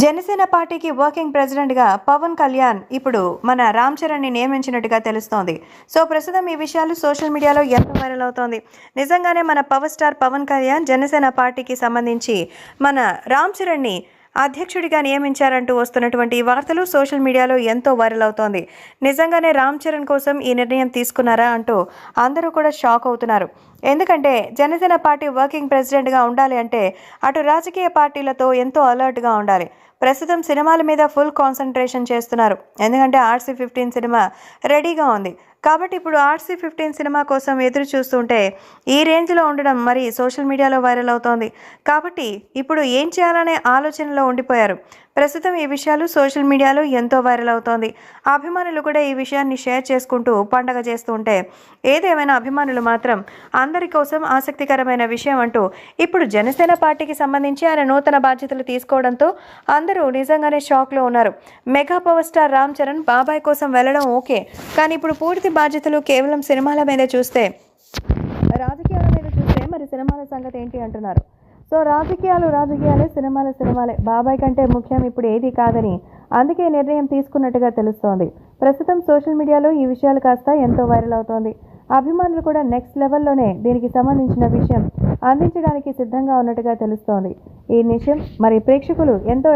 జనసేన పార్టీకి వర్కింగ్ ప్రెసిడెంట్గా పవన్ కళ్యాణ్ ఇప్పుడు మన రామ్ చరణ్ని నియమించినట్టుగా తెలుస్తోంది. సో ప్రస్తుతం ఈ విషయాలు సోషల్ మీడియాలో ఎంత వైరల్ అవుతోంది? నిజంగానే మన పవర్ స్టార్ పవన్ కళ్యాణ్ జనసేన పార్టీకి సంబంధించి మన రామ్ చరణ్ని అధ్యక్షుడిగా నియమించారంటూ వస్తున్నటువంటి ఈ వార్తలు సోషల్ మీడియాలో ఎంతో వైరల్ అవుతోంది. నిజంగానే రామ్ చరణ్ కోసం ఈ నిర్ణయం తీసుకున్నారా అంటూ అందరూ కూడా షాక్ అవుతున్నారు. ఎందుకంటే జనసేన పార్టీ వర్కింగ్ ప్రెసిడెంట్గా ఉండాలి అంటే అటు రాజకీయ పార్టీలతో ఎంతో అలర్ట్గా ఉండాలి. ప్రస్తుతం సినిమాల మీద ఫుల్ కాన్సన్ట్రేషన్ చేస్తున్నారు. ఎందుకంటే ఆర్సీ ఫిఫ్టీన్ సినిమా రెడీగా ఉంది. కాబట్టి ఇప్పుడు ఆర్సీ ఫిఫ్టీన్ సినిమా కోసం ఎదురు చూస్తుంటే ఈ రేంజ్లో ఉండడం మరి సోషల్ మీడియాలో వైరల్ అవుతోంది. కాబట్టి ఇప్పుడు ఏం చేయాలనే ఆలోచనలో ఉండిపోయారు. ప్రస్తుతం ఈ విషయాలు సోషల్ మీడియాలో ఎంతో వైరల్ అవుతోంది. అభిమానులు కూడా ఈ విషయాన్ని షేర్ చేసుకుంటూ పండగ చేస్తూ ఉంటే ఏదేమైనా అభిమానులు మాత్రం అందరి కోసం ఆసక్తికరమైన విషయం అంటూ ఇప్పుడు జనసేన పార్టీకి సంబంధించి ఆయన నూతన బాధ్యతలు తీసుకోవడంతో అందరూ నిజంగానే షాక్లో ఉన్నారు. Mega power star Ram Charan బాబాయ్ కోసం వెళ్ళడం ఓకే కానీ ఇప్పుడు పూర్తి బాధ్యతలు కేవలం సినిమాల మీద చూస్తే రాజకీయాల మీద చూస్తే మరి సినిమాల సంగతి ఏంటి అంటున్నారు? సో రాజకీయాలు రాజకీయాలే సినిమాలు సినిమాలే. బాబాయ్ కంటే ముఖ్యం ఇప్పుడు ఏది కాదని అందుకే నిర్ణయం తీసుకున్నట్టుగా తెలుస్తోంది. ప్రస్తుతం సోషల్ మీడియాలో ఈ విషయాలు కాస్త ఎంతో వైరల్ అవుతోంది. అభిమానులు కూడా నెక్స్ట్ లెవెల్లోనే దీనికి సంబంధించిన విషయం అందించడానికి సిద్ధంగా ఉన్నట్టుగా తెలుస్తోంది. ఈ విషయం మరి ప్రేక్షకులు ఎంతో